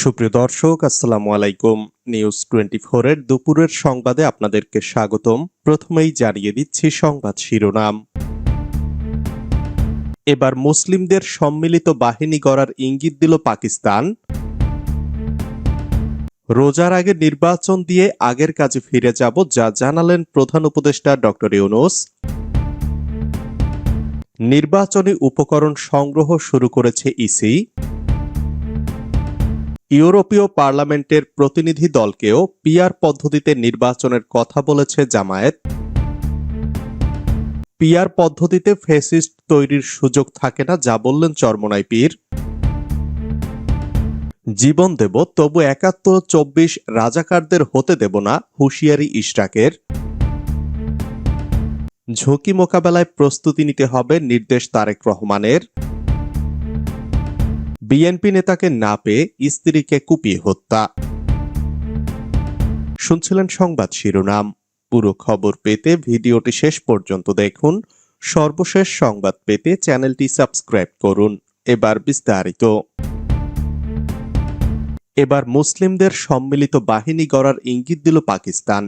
সুপ্রিয় দর্শক, আসসালামু আলাইকুম। নিউজ টোয়েন্টি এর দুপুরের সংবাদে আপনাদেরকে স্বাগতম। প্রথমেই জানিয়ে দিচ্ছি সংবাদ শিরোনাম। এবার মুসলিমদের সম্মিলিত বাহিনী গড়ার ইঙ্গিত দিল পাকিস্তান। রোজার আগে নির্বাচন দিয়ে আগের কাজে ফিরে যাব যা জানালেন প্রধান উপদেষ্টা ডক্টর ইউনুস। নির্বাচনী উপকরণ সংগ্রহ শুরু করেছে ইসি। ইউরোপীয় পার্লামেন্টের প্রতিনিধি দলকেও পিয়ার পদ্ধতিতে নির্বাচনের কথা বলেছে জামায়াত। পিয়ার পদ্ধতিতে ফেসিস্ট তৈরির সুযোগ থাকে না, যা বললেন চরমনাই পীর। জীবন দেব, তবু একাত্তর চব্বিশ রাজাকারদের হতে দেব না, হুঁশিয়ারি ইশরাকের। ঝুঁকি মোকাবেলায় প্রস্তুতি নিতে হবে, নির্দেশ তারেক রহমানের। বিএনপি নেতাকে না পেয়ে স্ত্রীকে কুপিয়ে হত্যা। শুনছিলেন সংবাদ শিরোনাম। পুরো খবর পেতে ভিডিওটি শেষ পর্যন্ত দেখুন। সর্বশেষ সংবাদ পেতে চ্যানেলটি সাবস্ক্রাইব করুন। এবার বিস্তারিত। এবার মুসলিমদের সম্মিলিত বাহিনী গড়ার ইঙ্গিত দিল পাকিস্তান।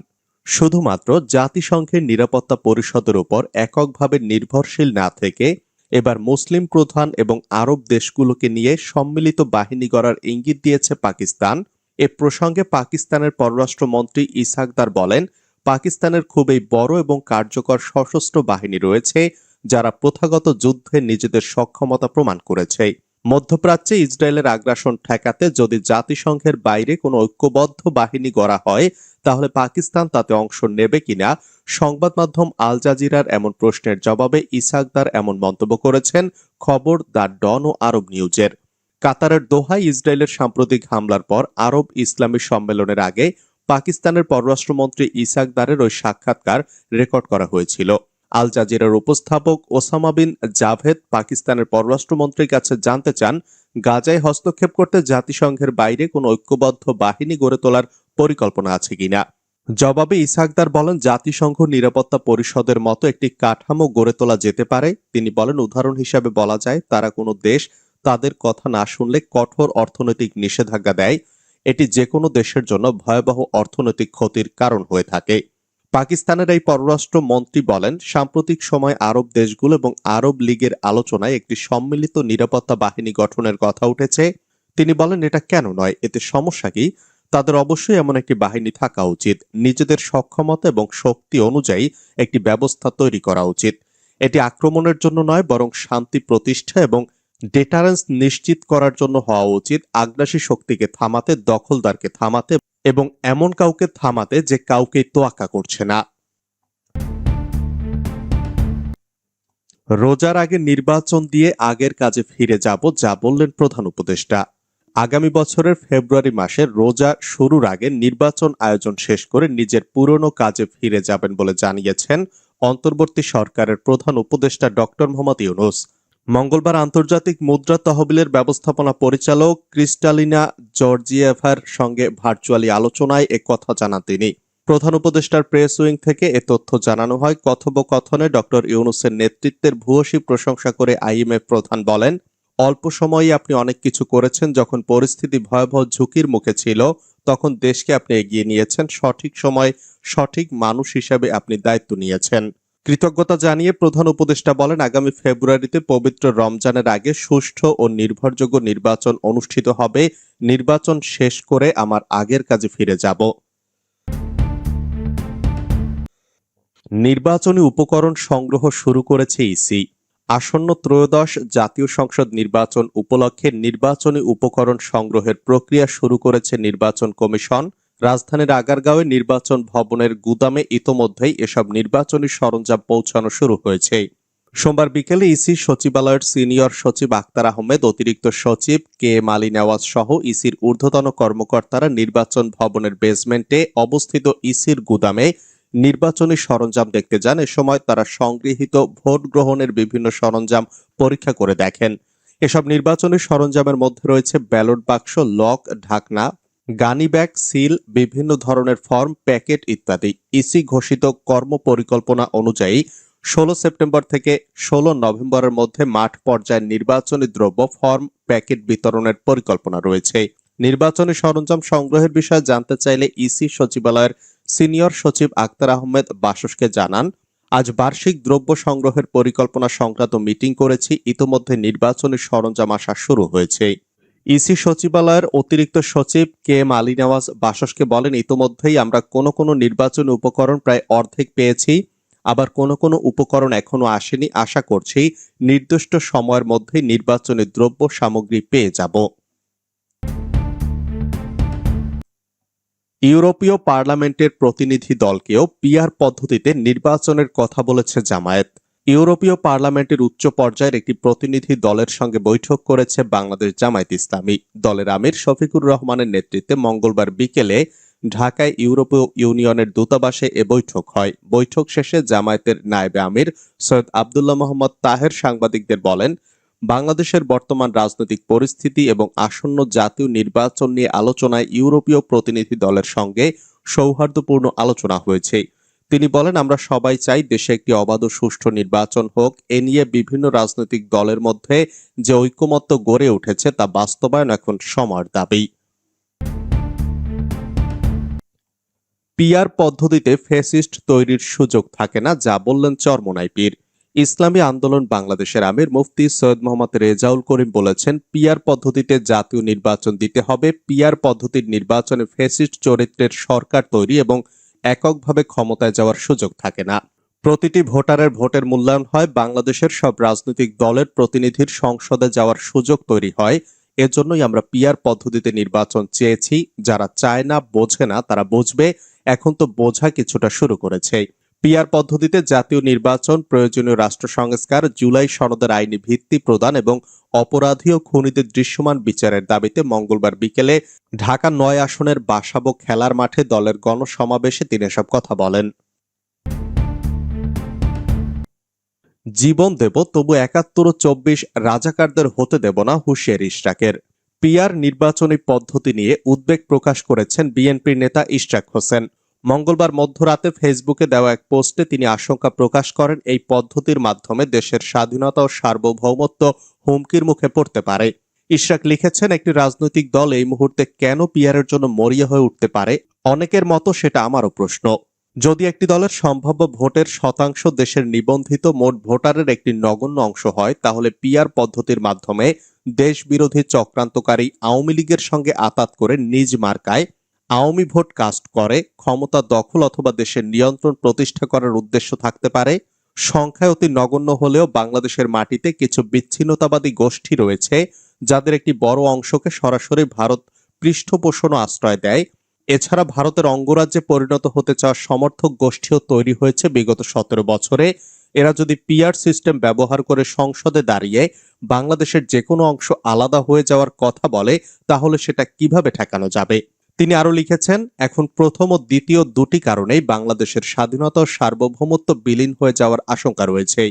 শুধুমাত্র জাতিসংঘের নিরাপত্তা পরিষদের উপর এককভাবে নির্ভরশীল না থেকে এবার মুসলিম প্রধান এবং আরব দেশগুলোকে নিয়ে সম্মিলিত বাহিনী গড়ার ইঙ্গিত দিয়েছে পাকিস্তান। এ প্রসঙ্গে পাকিস্তানের পররাষ্ট্রমন্ত্রী ইসাকদার বলেন, পাকিস্তানের খুবই বড় এবং কার্যকর সশস্ত্র বাহিনী রয়েছে, যারা প্রথাগত যুদ্ধে নিজেদের সক্ষমতা প্রমাণ করেছে। মধ্যপ্রাচ্যে ইসরায়েলের আগ্রাসন ঠেকাতে যদি জাতিসংঘের বাইরে কোনো ঐক্যবদ্ধ বাহিনী গড়া হয়, তাহলে পাকিস্তান তাতে অংশ নেবে কিনা সংবাদ মাধ্যম আল জাজিরার এমন প্রশ্নের জবাবে ইসাকদার এমন মন্তব্য করেছেন, খবর দ্য ডন ও আরব নিউজের। কাতারের দোহায় ইসরায়েলের সাম্প্রতিক হামলার পর আরব ইসলামী সম্মেলনের আগে পাকিস্তানের পররাষ্ট্রমন্ত্রী ইসাকদারের ওই সাক্ষাৎকার রেকর্ড করা হয়েছিল। আল জাজিরার উপস্থাপক ওসামা বিন জাভেদ পাকিস্তানের পররাষ্ট্রমন্ত্রীর কাছে জানতে চান, গাজায় হস্তক্ষেপ করতে জাতিসংঘের বাইরে কোনো ঐক্যবদ্ধ বাহিনী গড়ে তোলার পরিকল্পনা আছে কিনা। জবাবে ইসাকদার বলেন, জাতিসংঘ নিরাপত্তা পরিষদের মতো একটি কাঠামো গড়ে তোলা যেতে পারে। তিনি বলেন, উদাহরণ হিসাবে বলা যায়, তারা কোনো দেশ তাদের কথা না শুনলে কঠোর অর্থনৈতিক নিষেধাজ্ঞা দেয়। এটি যে কোনো দেশের জন্য ভয়াবহ অর্থনৈতিক ক্ষতির কারণ হয়ে থাকে। পাকিস্তানের এই পররাষ্ট্র মন্ত্রী বলেন, সাম্প্রতিক সময় আরব দেশগুলো এবং আরব লীগের আলোচনায় একটি সম্মিলিত নিরাপত্তা বাহিনী গঠনের কথা উঠেছে। তিনি বলেন, এটা কেন নয়? এতে সমস্যা কি? তাদের অবশ্যই এমন একটি বাহিনী থাকা উচিত। নিজেদের সক্ষমতা এবং শক্তি অনুযায়ী একটি ব্যবস্থা তৈরি করা উচিত। এটি আক্রমণের জন্য নয়, বরং শান্তি প্রতিষ্ঠা এবং ডেটারেন্স নিশ্চিত করার জন্য হওয়া উচিত। আগ্রাসী শক্তিকে থামাতে, দখলদারকে থামাতে এবং এমন কাউকে থামাতে যে কাউকে তোয়াক্কা করছে না। রোজার আগে নির্বাচন দিয়ে আগের কাজে ফিরে যাব, যা বললেন প্রধান উপদেষ্টা। আগামী বছরের ফেব্রুয়ারি মাসে রোজা শুরুর আগে নির্বাচন আয়োজন শেষ করে নিজের পুরনো কাজে ফিরে যাবেন বলে জানিয়েছেন অন্তর্বর্তী সরকারের প্রধান উপদেষ্টা ডক্টর মোহাম্মদ ইউনুস। মঙ্গলবার আন্তর্জাতিক মুদ্রা তহবিলের ব্যবস্থাপনা পরিচালক ক্রিস্টালিনা জর্জিয়েভার সঙ্গে ভার্চুয়ালি আলোচনায় এ কথা জানান তিনি। প্রধান উপদেষ্টার প্রেস উইং থেকে এ তথ্য জানানো হয়, কথোপকথনে ডক্টর ইউনুসের নেতৃত্বের ভূয়সী প্রশংসা করে আইএমএফ প্রধান বলেন অল্প সময়ে আপনি অনেক কিছু করেছেন, যখন পরিস্থিতি ভয়াবহ ঝুঁকির মুখে ছিল, তখন দেশকে আপনি এগিয়ে নিয়েছেন, সঠিক সময় সঠিক মানুষ হিসাবে আপনি দায়িত্ব নিয়েছেন। কৃতজ্ঞতা জানিয়ে প্রধান উপদেষ্টা বলেন, আগামী ফেব্রুয়ারিতে পবিত্র রমজানের আগে সুষ্ঠু ও নির্ভরযোগ্য নির্বাচন অনুষ্ঠিত হবে। নির্বাচন শেষ করে আমার আগের কাজে ফিরে যাব। নির্বাচনী উপকরণ সংগ্রহ শুরু করেছে ইসি। আসন্ন ত্রয়োদশ জাতীয় সংসদ নির্বাচন উপলক্ষে নির্বাচনী উপকরণ সংগ্রহের প্রক্রিয়া শুরু করেছে নির্বাচন কমিশন। রাজধানীর আগারগাঁওয়ে নির্বাচন ভবনের গুদামে ইতোমধ্যেই এসব নির্বাচনী সরঞ্জাম পৌঁছানো শুরু হয়েছে। সোমবার বিকেলে ইসি সচিবালয়ের সিনিয়র সচিব আক্তার আহমেদ, অতিরিক্ত সচিব কে এম আলী নেওয়াজ সহ ইসির ঊর্ধ্বতন কর্মকর্তারা নির্বাচন ভবনের বেসমেন্টে অবস্থিত ইসির গুদামে নির্বাচনী সরঞ্জাম দেখতে যান। এ সময় তারা সংগৃহীত ভোট গ্রহণের বিভিন্ন সরঞ্জাম পরীক্ষা করে দেখেন। এসব নির্বাচনী সরঞ্জামের মধ্যে রয়েছে ব্যালট বাক্স, লক, ঢাকনা, গানি ব্যাগ, সিল, বিভিন্ন ধরনের ফর্ম, প্যাকেট ইত্যাদি। ইসি ঘোষিত কর্ম পরিকল্পনা অনুযায়ী ষোলো সেপ্টেম্বর থেকে ষোলো নভেম্বরের মধ্যে মাঠ পর্যায়ে নির্বাচনী দ্রব্য, ফর্ম, প্যাকেট বিতরণের পরিকল্পনা রয়েছে। নির্বাচনী সরঞ্জাম সংগ্রহের বিষয়ে জানতে চাইলে ইসি সচিবালয়ের সিনিয়র সচিব আক্তার আহমেদ বাসসকে জানান, আজ বার্ষিক দ্রব্য সংগ্রহের পরিকল্পনা সংক্রান্ত মিটিং করেছি, ইতোমধ্যে নির্বাচনী সরঞ্জাম আসা শুরু হয়েছে। ইসি সচিবালয়ের অতিরিক্ত সচিব কে এম আলী নওয়াজ বাসসকে বলেন, ইতোমধ্যেই আমরা কোনো কোনো নির্বাচনী উপকরণ প্রায় অর্ধেক পেয়েছি, আবার কোনো কোনো উপকরণ এখনও আসেনি। আশা করছি নির্দিষ্ট সময়ের মধ্যে নির্বাচনী দ্রব্য সামগ্রী পেয়ে যাব। ইউরোপীয় পার্লামেন্টের প্রতিনিধি দলকেও পিআর পদ্ধতিতে নির্বাচনের কথা বলেছে জামায়াত। ইউরোপীয় পার্লামেন্টের উচ্চ পর্যায়ের একটি প্রতিনিধি দলের সঙ্গে বৈঠক করেছে বাংলাদেশ জামায়াত ইসলামী। দলের আমির শফিকুর রহমানের নেতৃত্বে মঙ্গলবার বিকেলে ঢাকায় ইউরোপীয় ইউনিয়নের দূতাবাসে এ বৈঠক হয়। বৈঠক শেষে জামায়াতের নায়েবে আমির সৈয়দ আবদুল্লাহ মোহাম্মদ তাহের সাংবাদিকদের বলেন বাংলাদেশের বর্তমান রাজনৈতিক পরিস্থিতি এবং আসন্ন জাতীয় নির্বাচন নিয়ে আলোচনায় ইউরোপীয় প্রতিনিধি দলের সঙ্গে সৌহার্দ্যপূর্ণ আলোচনা হয়েছে। তিনি বলেন, আমরা সবাই চাই দেশে একটি অবাধ সুষ্ঠু নির্বাচন হোক। এ নিয়ে বিভিন্ন রাজনৈতিক দলের মধ্যে যে ঐকমত্য গড়ে উঠেছে তা বাস্তবায়ন এখন সময়ের দাবি। পিআর পদ্ধতিতে ফেসিস্ট তৈরির সুযোগ থাকে না, যা বললেন চরমনাই পীর। ইসলামী আন্দোলন বাংলাদেশের আমির মুফতি সৈয়দ মোহাম্মদ রেজাউল করিম বলেছেন পিআর পদ্ধতিতে জাতীয় নির্বাচন দিতে হবে। পিয়ার পদ্ধতির নির্বাচনে ফেসিস্ট চরিত্রের সরকার তৈরি এবং এককভাবে ক্ষমতায় যাওয়ার সুযোগ থাকে না। প্রতিটি ভোটারের ভোটের মূল্যায়ন হয়। বাংলাদেশের সব রাজনৈতিক দলের প্রতিনিধির সংসদে যাওয়ার সুযোগ তৈরি হয়। এজন্যই আমরা পিআর পদ্ধতিতে নির্বাচন চেয়েছি। যারা চায় না, বোঝে না, তারা বুঝবে। এখন তো বোঝা কিছুটা শুরু করেছে। পিআর পদ্ধতিতে জাতীয় নির্বাচন, প্রয়োজনীয় রাষ্ট্র সংস্কার, জুলাই সনদের আইনি ভিত্তি প্রদান এবং অপরাধী ও খুনিদের দৃশ্যমান বিচারের দাবিতে মঙ্গলবার বিকেলে ঢাকা নয় আসনের বাসাবো খেলার মাঠে দলের গণসমাবেশে তিনি এসব কথা বলেন। জীবন দেব, তবু একাত্তর ও চব্বিশ রাজাকারদের হতে দেব না হুঁশিয়ারি ইশরাকের। পিআর নির্বাচনী পদ্ধতি নিয়ে উদ্বেগ প্রকাশ করেছেন বিএনপির নেতা ইশরাক হোসেন। মঙ্গলবার মধ্যরাতে ফেসবুকে দেওয়া এক পোস্টে তিনি আশঙ্কা প্রকাশ করেন, এই পদ্ধতির মাধ্যমে দেশের স্বাধীনতা ও সার্বভৌমত্ব হুমকির মুখে পড়তে পারে। ইশরাক লিখেছেন, একটি রাজনৈতিক দল এই মুহূর্তে কেন পিয়ারের জন্য মরিয়া হয়ে উঠতে পারে? অনেকের মতো সেটা আমারও প্রশ্ন। যদি একটি দলের সম্ভাব্য ভোটের শতাংশ দেশের নিবন্ধিত মোট ভোটারের একটি নগণ্য অংশ হয়, তাহলে পিয়ার পদ্ধতির মাধ্যমে দেশ বিরোধী চক্রান্তকারী আওয়ামী লীগের সঙ্গে আতাত করে নিজ মার্কায় আওয়ামী ভোট কাস্ট করে, ক্ষমতা দখল অথবা দেশের নিয়ন্ত্রণ প্রতিষ্ঠা করার উদ্দেশ্য থাকতে পারে। সংখ্যায় অতি নগণ্য হলেও বাংলাদেশের মাটিতে কিছু বিচ্ছিন্নতাবাদী গোষ্ঠী রয়েছে, যাদের একটি বড় অংশকে সরাসরি ভারত পৃষ্ঠপোষণ আশ্রয় দেয়। এছাড়া ভারতের অঙ্গরাজ্যে পরিণত হতে চাওয়া সমর্থক গোষ্ঠীও তৈরি হয়েছে বিগত সতেরো বছরে। এরা যদি পিআর সিস্টেম ব্যবহার করে সংসদে দাঁড়িয়ে বাংলাদেশের যে কোনো অংশ আলাদা হয়ে যাওয়ার কথা বলে, তাহলে সেটা কীভাবে ঠেকানো যাবে? তিনি আরও লিখেছেন, এখন প্রথম ও দ্বিতীয় দুটি কারণেই বাংলাদেশের স্বাধীনতা ও সার্বভৌমত্ব বিলীন হয়ে যাওয়ার আশঙ্কা রয়েছে।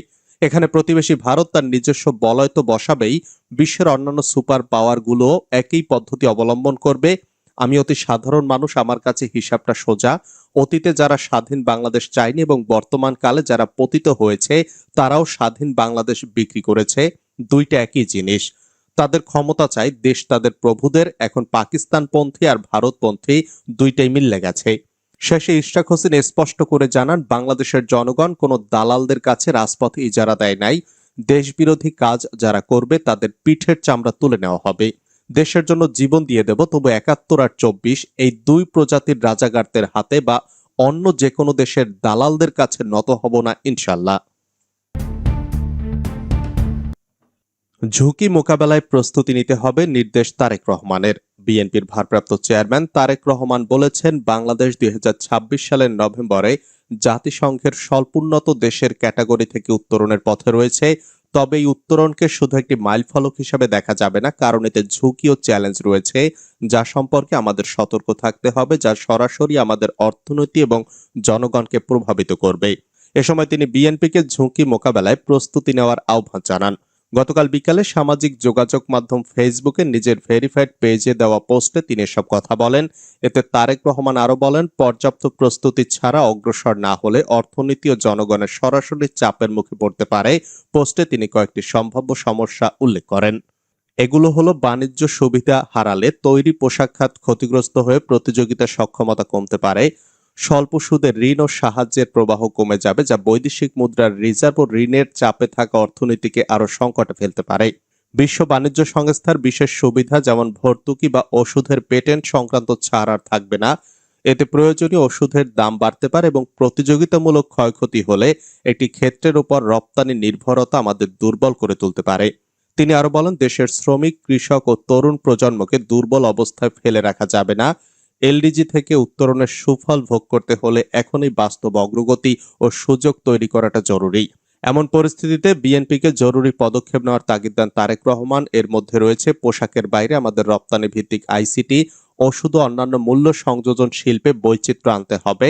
এখানে প্রতিবেশী ভারত তার নিজস্ব বলয় তো বসাবেই বিশ্বের অন্যান্য সুপার পাওয়ারগুলো একই পদ্ধতি অবলম্বন করবে। আমি অতি সাধারণ মানুষ, আমার কাছে হিসাবটা সোজা। অতীতে যারা স্বাধীন বাংলাদেশ চায়নি এবং বর্তমান কালে যারা পতিত হয়েছে, তারাও স্বাধীন বাংলাদেশ বিক্রি করেছে। দুইটা একই জিনিস। তাদের ক্ষমতা চাই, দেশ তাদের প্রভুদের। এখন পাকিস্তানপন্থী আর ভারতপন্থী দুইটাই মিললে গেছে। শেষে ইশরাক হোসেন স্পষ্ট করে জানান, বাংলাদেশের জনগণ কোনো দালালদের কাছে রাজপথ ইজারা দেয় নাই। দেশবিরোধী কাজ যারা করবে, তাদের পিঠের চামড়া তুলে নেওয়া হবে। দেশের জন্য জীবন দিয়ে দেব, তবু একাত্তর আর চব্বিশ এই দুই প্রজাতির রাজাগারদের হাতে বা অন্য যে কোনো দেশের দালালদের কাছে নত হব না, ইনশাল্লাহ। ঝুঁকি মোকাবেলায় প্রস্তুতি নিতে হবে নির্দেশ তারেক রহমানের। বিএনপির ভারপ্রাপ্ত চেয়ারম্যান তারেক রহমান বলেছেন, বাংলাদেশ দুই হাজার ছাব্বিশ সালের নভেম্বরে জাতিসংঘের স্বল্পোন্নত দেশের ক্যাটাগরি থেকে উত্তরণের পথে রয়েছে। তবে এই উত্তরণকে শুধু একটি মাইলফলক হিসাবে দেখা যাবে না, কারণ এতে ঝুঁকি ও চ্যালেঞ্জ রয়েছে, যা সম্পর্কে আমাদের সতর্ক থাকতে হবে, যা সরাসরি আমাদের অর্থনীতি এবং জনগণকে প্রভাবিত করবে। এ সময় তিনি বিএনপিকে ঝুঁকি মোকাবেলায় প্রস্তুতি নেওয়ার আহ্বান জানান। গতকাল বিকালে সামাজিক যোগাযোগ মাধ্যম ফেসবুকে নিজের ভেরিফাইড পেজে দেওয়া পোস্টে তিনি এসব কথা বলেন। এতে তারেক রহমান আরও বলেন, পর্যাপ্ত প্রস্তুতি ছাড়া অগ্রসর না হলে অর্থনীতি ও জনগণের সরাসরি চাপের মুখে পড়তে পারে। পোস্টে তিনি কয়েকটি সম্ভাব্য সমস্যা উল্লেখ করেন। এগুলো হলো বাণিজ্য সুবিধা হারালে তৈরি পোশাক খাত ক্ষতিগ্রস্ত হয়ে প্রতিযোগিতা সক্ষমতা কমতে পারে। স্বল্প সুদের ঋণ ও সাহায্যের প্রবাহ কমে যাবে, যা বৈদেশিক মুদ্রার রিজার্ভ ও ঋণের চাপে থাকা অর্থনীতিকে আরও সংকটে ফেলতে পারে। বিশ্ব বাণিজ্য সংস্থার বিশেষ সুবিধা যেমন ভর্তুকি বা ওষুধের পেটেন্ট সংক্রান্ত ছাড় আর থাকবে না, এতে প্রয়োজনীয় ওষুধের দাম বাড়তে পারে এবং প্রতিযোগিতামূলক ক্ষয়ক্ষতি হলে একটি ক্ষেত্রের উপর রপ্তানি নির্ভরতা আমাদের দুর্বল করে তুলতে পারে। তিনি আরও বলেন, দেশের শ্রমিক, কৃষক ও তরুণ প্রজন্মকে দুর্বল অবস্থায় ফেলে রাখা যাবে না। এলডিজি থেকে উত্তরণের সুফল ভোগ করতে হলে এখনই বাস্তব অগ্রগতি ও সুযোগ তৈরি করাটা জরুরি। এমন পরিস্থিতিতে বিএনপিকে জরুরি পদক্ষেপ নেওয়ার তাগিদ দেন তারেক রহমান। এর মধ্যে রয়েছে পোশাকের বাইরে আমাদের রপ্তানি ভিত্তিক আইসিটি, ওষুধ ও অন্যান্য মূল্য সংযোজন শিল্পে বৈচিত্র্য আনতে হবে।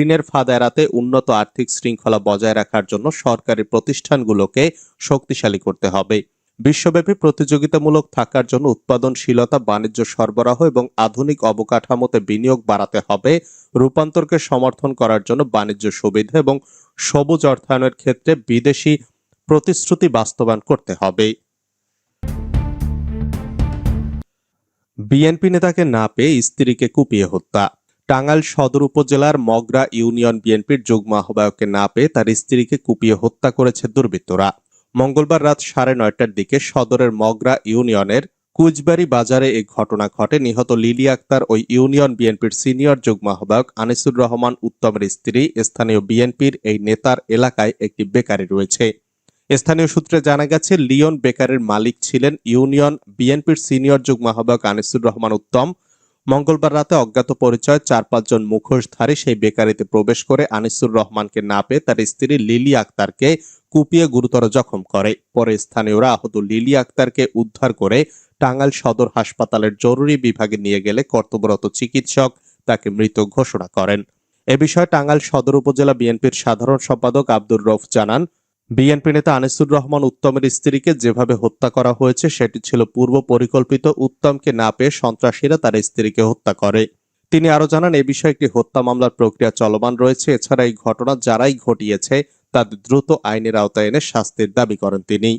ঋণের ফাঁদ এড়াতে উন্নত আর্থিক শৃঙ্খলা বজায় রাখার জন্য সরকারি প্রতিষ্ঠানগুলোকে শক্তিশালী করতে হবে। বিশ্বব্যাপী প্রতিযোগিতামূলক থাকার জন্য উৎপাদনশীলতা, বাণিজ্য সরবরাহ এবং আধুনিক অবকাঠামোতে বিনিয়োগ বাড়াতে হবে, রূপান্তরকে সমর্থন করার জন্য বাণিজ্য সুবিধা এবং সবুজ অর্থায়নের ক্ষেত্রে বিদেশি প্রতিশ্রুতি বাস্তবায়ন করতে হবে। বিএনপি নেতাকে না পেয়ে স্ত্রীকে কুপিয়ে হত্যা। টাঙ্গাইল সদর উপজেলার মগরা ইউনিয়ন বিএনপির যুগ্ম আহ্বায়ককে না পেয়ে তার স্ত্রীকে কুপিয়ে হত্যা করেছে দুর্বৃত্তরা। মঙ্গলবার রাত সাড়ে নয়টার দিকে সদরের মগরা ইউনিয়নের কুচবাড়ি বাজারে এই ঘটনা ঘটে। নিহত লিলি আক্তার ওই ইউনিয়ন বিএনপির সিনিয়র যুগ্ম আহ্বায়ক আনিসুর রহমান উত্তমের স্ত্রী, স্থানীয় বিএনপির এই নেতার এলাকায় একটি বেকারি রয়েছে। স্থানীয় সূত্রে জানা গেছে, লিওন বেকারের মালিক ছিলেন ইউনিয়ন বিএনপির সিনিয়র যুগ্ম আহ্বায়ক আনিসুর রহমান উত্তম। মঙ্গলবার রাতে অজ্ঞাত পরিচয় চার পাঁচজন মুখোশধারী সেই বেকারিতে প্রবেশ করে আনিসুর রহমানকে না পেয়ে তার স্ত্রী লিলি আক্তারকে কুপিয়ে গুরুতর জখম করে। পরে স্থানীয়রা আহত লিলি আক্তারকে উদ্ধার করে টাঙ্গাইল সদর হাসপাতালের জরুরি বিভাগে নিয়ে গেলে কর্তব্যরত চিকিৎসক তাকে মৃত ঘোষণা করেন। এ বিষয়ে টাঙ্গাইল সদর উপজেলা বিএনপির সাধারণ সম্পাদক আব্দুর রফ জানান, বিএনপি নেতা আনিসুর রহমান উত্তমের স্ত্রীকে যেভাবে হত্যা করা হয়েছে, সেটি ছিল পূর্ব পরিকল্পিত। উত্তমকে না পেয়ে সন্ত্রাসীরা তার স্ত্রীকে হত্যা করে। তিনি আরও জানান, এ বিষয়ে একটি হত্যা মামলার প্রক্রিয়া চলমান রয়েছে। এছাড়া এই ঘটনা যারাই ঘটিয়েছে তাদের দ্রুত আইনের আওতায় এনে শাস্তির দাবি করেন তিনি।